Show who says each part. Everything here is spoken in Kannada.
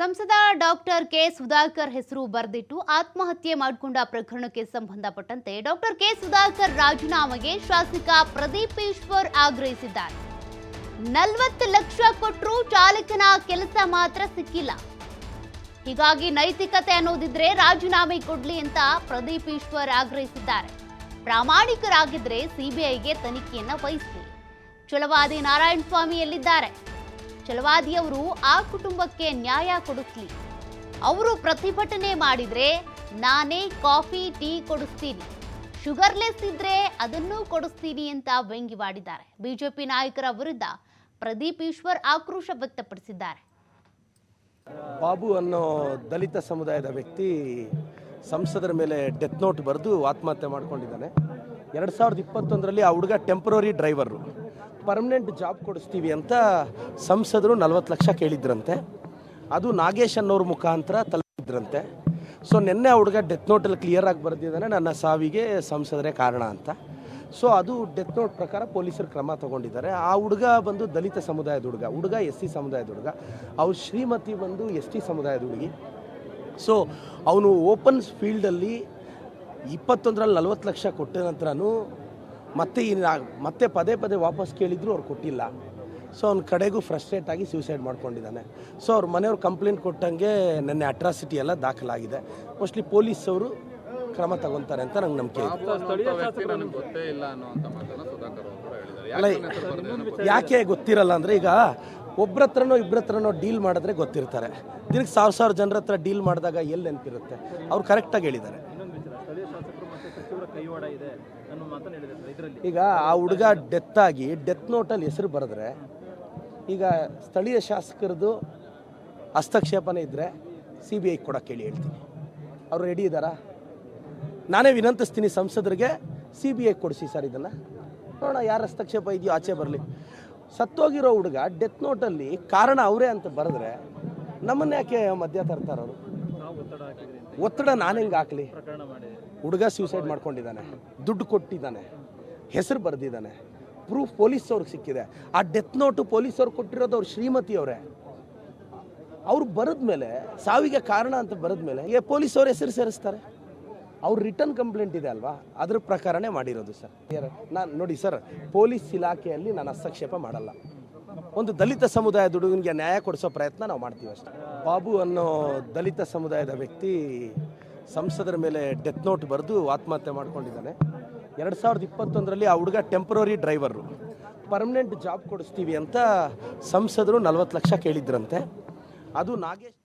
Speaker 1: ಸಂಸದ ಡಾಕ್ಟರ್ ಕೆ ಸುಧಾಕರ್ ಹೆಸರು ಬರೆದಿಟ್ಟು ಆತ್ಮಹತ್ಯೆ ಮಾಡಿಕೊಂಡ ಪ್ರಕರಣಕ್ಕೆ ಸಂಬಂಧಪಟ್ಟಂತೆ ಡಾಕ್ಟರ್ ಕೆ ಸುಧಾಕರ್ ರಾಜೀನಾಮೆಗೆ ಶಾಸಕ ಪ್ರದೀಪ್ ಈಶ್ವರ್ ಆಗ್ರಹಿಸಿದ್ದಾರೆ. ನಲವತ್ತು ಲಕ್ಷ ಕೊಟ್ಟರೂ ಚಾಲಕನ ಕೆಲಸ ಮಾತ್ರ ಸಿಕ್ಕಿಲ್ಲ. ಹೀಗಾಗಿ ನೈತಿಕತೆ ಅನ್ನೋದಿದ್ರೆ ರಾಜೀನಾಮೆ ಕೊಡ್ಲಿ ಅಂತ ಪ್ರದೀಪ್ ಈಶ್ವರ್ ಆಗ್ರಹಿಸಿದ್ದಾರೆ. ಪ್ರಾಮಾಣಿಕರಾಗಿದ್ರೆ ಸಿಬಿಐಗೆ ತನಿಖೆಯನ್ನ ವಹಿಸಿ ಚುಲವಾದಿ ನಾರಾಯಣ ಸ್ವಾಮಿ ಎಲ್ಲಿದ್ದಾರೆ ಚಲವಾದಿಯವರು ಆ ಕುಟುಂಬಕ್ಕೆ ನ್ಯಾಯ ಕೊಡಿಸ್ಲಿ ಅವರು ಪ್ರತಿಭಟನೆ ಮಾಡಿದ್ರೆ ನಾನೇ ಕಾಫಿ, ಟೀ ಕೊಡಿಸ್ತೀನಿ. ಶುಗರ್ಲೆಸ್ ಇದ್ರೆ ಅದನ್ನೂ ಕೊಡಿಸ್ತೀನಿ ಅಂತ ವ್ಯಂಗ್ಯವಾಡಿದ್ದಾರೆ ಬಿಜೆಪಿ ನಾಯಕರ ವಿರುದ್ಧ ಪ್ರದೀಪ್ ಈಶ್ವರ್ ಆಕ್ರೋಶ ವ್ಯಕ್ತಪಡಿಸಿದ್ದಾರೆ.
Speaker 2: ಬಾಬು ಅನ್ನೋ ದಲಿತ ಸಮುದಾಯದ ವ್ಯಕ್ತಿ ಸಂಸದರ ಮೇಲೆ ಡೆತ್ ನೋಟ್ ಬರೆದು ಆತ್ಮಹತ್ಯೆ ಮಾಡ್ಕೊಂಡಿದ್ದಾನೆ. ಎರಡು ಸಾವಿರದ ಇಪ್ಪತ್ತೊಂದರಲ್ಲಿ ಆ ಹುಡುಗ ಟೆಂಪ್ರರಿ ಡ್ರೈವರು ಪರ್ಮನೆಂಟ್ ಜಾಬ್ ಕೊಡಿಸ್ತೀವಿ ಅಂತ ಸಂಸದರು ನಲ್ವತ್ತು ಲಕ್ಷ ಕೇಳಿದ್ರಂತೆ. ಅದು ನಾಗೇಶ್ ಅನ್ನೋರ ಮುಖಾಂತರ ತಲುಪಿದ್ರಂತೆ. ಸೊ ನಿನ್ನೆ ಹುಡುಗ ಡೆತ್ ನೋಟಲ್ಲಿ ಕ್ಲಿಯರಾಗಿ ಬರೆದಿದ್ದಾನೆ, ನನ್ನ ಸಾವಿಗೆ ಸಂಸದರೇ ಕಾರಣ ಅಂತ. ಸೊ ಅದು ಡೆತ್ ನೋಟ್ ಪ್ರಕಾರ ಪೊಲೀಸರು ಕ್ರಮ ತಗೊಂಡಿದ್ದಾರೆ. ಆ ಹುಡುಗ ಬಂದು ದಲಿತ ಸಮುದಾಯದ ಹುಡುಗ ಹುಡುಗ ಎಸ್ ಸಿ ಸಮುದಾಯದ ಹುಡುಗ, ಅವ್ರ ಶ್ರೀಮತಿ ಬಂದು ಎಸ್ ಟಿ ಸಮುದಾಯದ ಹುಡುಗಿ. ಸೊ ಅವನು ಓಪನ್ ಫೀಲ್ಡಲ್ಲಿ ಇಪ್ಪತ್ತೊಂದರಲ್ಲಿ ನಲವತ್ತು ಲಕ್ಷ ಕೊಟ್ಟ ನಂತರನೂ ಮತ್ತೆ ಇನ್ನ ಮತ್ತೆ ಪದೇ ಪದೇ ವಾಪಸ್ ಕೇಳಿದ್ರು ಅವ್ರು ಕೊಟ್ಟಿಲ್ಲ. ಸೊ ಅವ್ನ ಕಡೆಗೂ ಫ್ರಸ್ಟ್ರೇಟ್ ಆಗಿ ಸೂಸೈಡ್ ಮಾಡ್ಕೊಂಡಿದ್ದಾನೆ. ಸೊ ಅವ್ರ ಮನೆಯವ್ರು ಕಂಪ್ಲೇಂಟ್ ಕೊಟ್ಟಂಗೆ ನೆನ್ನೆ ಅಟ್ರಾಸಿಟಿ ಎಲ್ಲ ದಾಖಲಾಗಿದೆ. ಮೋಸ್ಟ್ಲಿ ಪೊಲೀಸ್ ಅವರು ಕ್ರಮ ತಗೊಂತಾರೆ ಅಂತ ನಂಗೆ ನಂಬಿಕೆ ಅಲ್ಲ
Speaker 3: ಯಾಕೆ
Speaker 2: ಗೊತ್ತಿರಲ್ಲ ಅಂದರೆ ಈಗ ಒಬ್ರ ಹತ್ರನೋ ಇಬ್ಬರ ಹತ್ರನೋ ಡೀಲ್ ಮಾಡಿದ್ರೆ ಗೊತ್ತಿರ್ತಾರೆ. ದಿನಕ್ಕೆ ಸಾವಿರ ಸಾವಿರ ಜನರ ಹತ್ರ ಡೀಲ್ ಮಾಡಿದಾಗ ಎಲ್ಲಿ ನೆನಪಿರುತ್ತೆ? ಅವ್ರು ಕರೆಕ್ಟಾಗಿ ಹೇಳಿದ್ದಾರೆ.
Speaker 4: ಇದೆ
Speaker 2: ಈಗ ಆ ಹುಡುಗ ಡೆತ್ ಆಗಿ ಡೆತ್ ನೋಟಲ್ಲಿ ಹೆಸರು ಬರೆದ್ರೆ, ಈಗ ಸ್ಥಳೀಯ ಶಾಸಕರದು ಹಸ್ತಕ್ಷೇಪನೇ ಇದ್ದರೆ ಸಿ ಬಿ ಐ ಕೊಡೋಕ್ಕೆ ಹೇಳಿ ಹೇಳ್ತೀನಿ. ಅವರು ರೆಡಿ ಇದ್ದಾರಾ? ನಾನೇ ವಿನಂತಿಸ್ತೀನಿ ಸಂಸದರಿಗೆ ಸಿ ಬಿ ಐ ಕೊಡಿಸಿ ಸರ್ ಇದನ್ನು. ನೋಡೋಣ ಯಾರು ಹಸ್ತಕ್ಷೇಪ ಇದೆಯೋ ಆಚೆ ಬರಲಿ. ಸತ್ತೋಗಿರೋ ಹುಡುಗ ಡೆತ್ ನೋಟಲ್ಲಿ ಕಾರಣ ಅವರೇ ಅಂತ ಬರೆದ್ರೆ ನಮ್ಮನ್ನ ಯಾಕೆ ಮಧ್ಯ ತರ್ತಾರವರು
Speaker 4: ಒತ್ತಡ
Speaker 2: ನಾನು ಹೆಂಗೆ ಹಾಕಲಿ? ಹುಡುಗ ಸೂಸೈಡ್ ಮಾಡ್ಕೊಂಡಿದ್ದಾನೆ. ದುಡ್ಡು ಕೊಟ್ಟಿದ್ದಾನೆ. ಹೆಸರು ಬರೆದಿದ್ದಾನೆ. ಪ್ರೂಫ್ ಪೊಲೀಸ್ ಅವ್ರಿಗೆ ಸಿಕ್ಕಿದೆ. ಆ ಡೆತ್ ನೋಟು ಪೊಲೀಸ್ ಅವ್ರು ಕೊಟ್ಟಿರೋದು ಅವ್ರ ಶ್ರೀಮತಿ ಅವರೇ. ಅವ್ರು ಬರೆದ್ಮೇಲೆ ಸಾವಿಗೆ ಕಾರಣ ಅಂತ ಬರೆದ್ಮೇಲೆ ಏ ಪೊಲೀಸ್ ಅವ್ರ ಹೆಸರು ಸೇರಿಸ್ತಾರೆ. ಅವ್ರ ರಿಟರ್ನ್ ಕಂಪ್ಲೇಂಟ್ ಇದೆ ಅಲ್ವಾ? ಅದ್ರ ಪ್ರಕಾರನೇ ಮಾಡಿರೋದು ಸರ್. ನಾನು ನೋಡಿ ಸರ್ ಪೊಲೀಸ್ ಇಲಾಖೆಯಲ್ಲಿ ನಾನು ಹಸ್ತಕ್ಷೇಪ ಮಾಡಲ್ಲ. ಒಂದು ದಲಿತ ಸಮುದಾಯದ ಹುಡುಗನಿಗೆ ನ್ಯಾಯ ಕೊಡಿಸೋ ಪ್ರಯತ್ನ ನಾವು ಮಾಡ್ತೀವಿ ಅಷ್ಟೇ. ಬಾಬು ಅನ್ನೋ ದಲಿತ ಸಮುದಾಯದ ವ್ಯಕ್ತಿ ಸಂಸದರ ಮೇಲೆ ಡೆತ್ ನೋಟ್ ಬರೆದು ಆತ್ಮಹತ್ಯೆ ಮಾಡ್ಕೊಂಡಿದ್ದಾನೆ. ಎರಡು ಸಾವಿರದ ಇಪ್ಪತ್ತೊಂದರಲ್ಲಿ ಆ ಹುಡುಗ ಟೆಂಪ್ರರಿ ಡ್ರೈವರು ಪರ್ಮನೆಂಟ್ ಜಾಬ್ ಕೊಡಿಸ್ತೀವಿ ಅಂತ ಸಂಸದರು ನಲ್ವತ್ತು ಲಕ್ಷ ಕೇಳಿದ್ರಂತೆ. ಅದು ನಾಗೇಶ್